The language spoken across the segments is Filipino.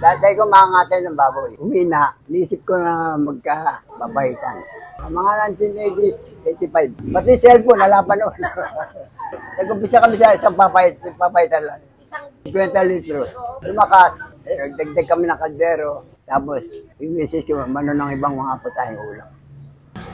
Dati ko mangangatay ng baboy. Umina, nisip ko na magkababahitan. Mga 1980s, 85. Pati cellphone, wala pa noon. Nag-umpisa kami sa isang papayit, papayitan lang. 50 litros. Lumakas, eh, nagdagdag kami ng kaldero. Tapos, yung misis ko, mano ng ibang mga putahing ulam.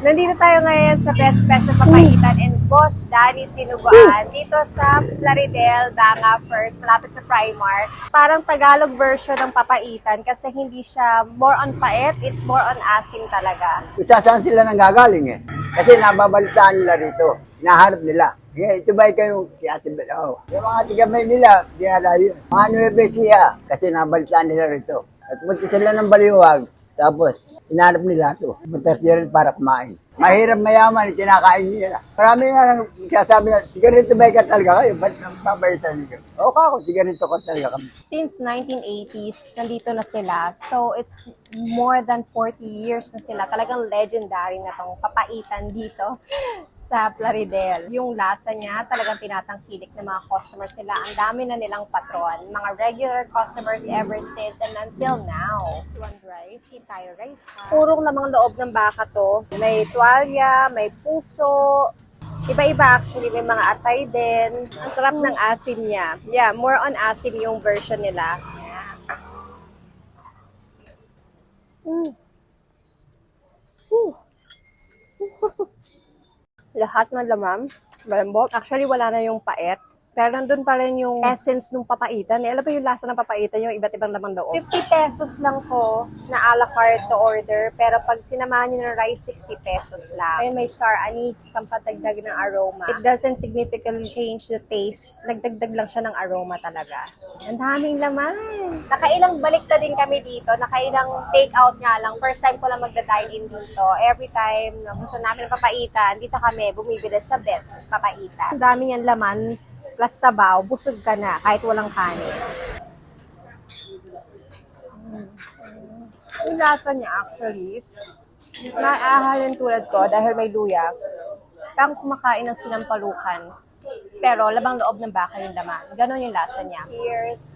Nandito tayo ngayon sa Best Special Papaitan and Boss Danny's Dinuguan dito sa Plaridel, Banga First, malapit sa Primark. Parang Tagalog version ng papaitan kasi hindi siya more on pait, it's more on asim talaga. Kung saan sila nang gagaling eh. Kasi nababalitaan nila rito. Hinaharap nila. Yeah, ito ba kayo si Ate Bel? Oh. Yung mga tigamay nila, dinadayo yun. Mga Nueve Ecija, kasi nabalitaan nila rito. At punta sila ng baliwag, tapos hinahanap nila ito. Punta sila rin para kumain. Mahirap mayaman, kinakain nila. Marami nga nang sasabi na, sigarito ba ka talaga kayo? Ba't nang pabayatan niyo? O kako, sigarito ka talaga kami. Since 1980s, nandito na sila. So, it's more than 40 years na sila. Talagang legendary na tong papaitan dito sa Plaridel. Yung lasa niya, talagang tinatangkilik ng mga customers nila. Ang dami na nilang patron. Mga regular customers ever since and until now. One rice, hit tayo rice ha. Purong lamang loob ng baka to. May tuwalya, may puso, Iba-iba actually, may mga atay din. Ang sarap ng asim niya. Yeah, more on asim yung version nila. Mm. Lahat ng laman, malambot. Actually, wala na yung paet. Pero nandun pa rin yung essence ng papaitan. Eh, alam ba yung lasa ng papaitan, yung iba't ibang laman loob? 50 pesos lang to na a la carte to order. Pero pag sinamahan nyo ng rice, 60 pesos lang. Ayun, may star anise, pampatagdag ng aroma. It doesn't significantly change the taste. Nagdagdag lang siya ng aroma talaga. Ang daming laman. Nakailang balik na din kami dito. Nakailang take out nga lang. First time ko lang magda-dine in dito. Every time na gusto namin ng papaitan, dito kami bumibili sa Bets, papaitan. Ang dami niyang laman plus sabaw, busog ka na kahit walang kanin. Mm. Yung lasa niya actually, it's naahalin tulad ko dahil may luya. Parang kumakain ng sinampalukan. Pero labang loob ng baka yung laman. Ganon yung lasa niya. Cheers!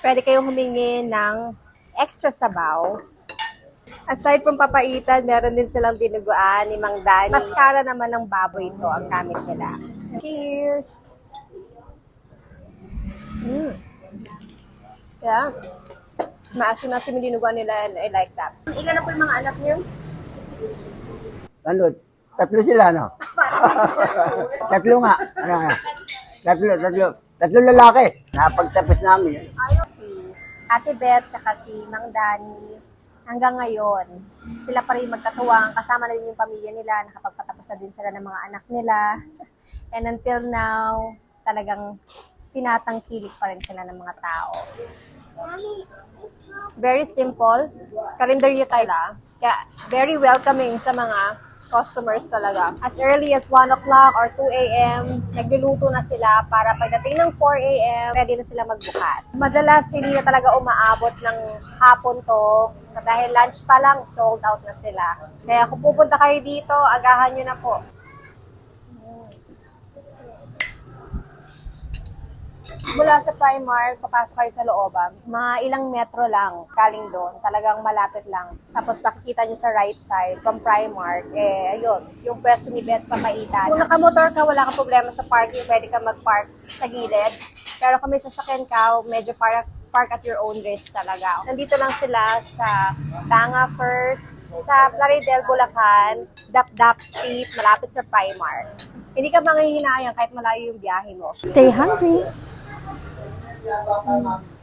Pwede kayong humingi ng extra sabaw. Aside from papaitan, meron din silang dinuguan ni Mang Dani. Mascara naman ng baboy ito ang gamit nila. Cheers! Mm. Yeah. Maasim-asim yung dinuguan nila and I like that. Ilan na po yung mga anak niyo? Ano, tatlo sila, no? tatlo nga. Ano, nga? tatlo, tatlo. Tatlo lalaki. Napagtapos namin. Ayaw si Ate Beth tsaka si Mang Dani hanggang ngayon. Sila pa rin magkatuwang, kasama na din yung pamilya nila, nakapagpatapos na din sila ng mga anak nila. And until now, talagang tinatangkilik pa rin sila ng mga tao. Very simple. Kalendaryo tayo lang. Kaya very welcoming sa mga customers talaga. As early as 1 o'clock or 2 a.m., nagluluto na sila para pagdating ng 4 a.m., pwede na sila magbukas. Madalas hindi na talaga umaabot ng hapon to dahil lunch pa lang, sold out na sila. Kaya kung pupunta kayo dito, agahan nyo na po. Mula sa Primark, papasok kayo sa looban. Mga ilang metro lang, kaling doon. Talagang malapit lang. Tapos makikita nyo sa right side, from Primark, eh, ayun, yung pwesto ni Bets Papaitan. Kung nakamotor ka, wala kang problema sa parking, pwede ka mag-park sa gilid. Pero kung may sasakyan ka, medyo park, park at your own risk talaga. Nandito lang sila sa Tanga First, sa Plaridel, Bulacan, Dap-Dap Street, malapit sa Primark. Hindi ka manghihinayang kahit malayo yung biyahe mo. Stay hungry!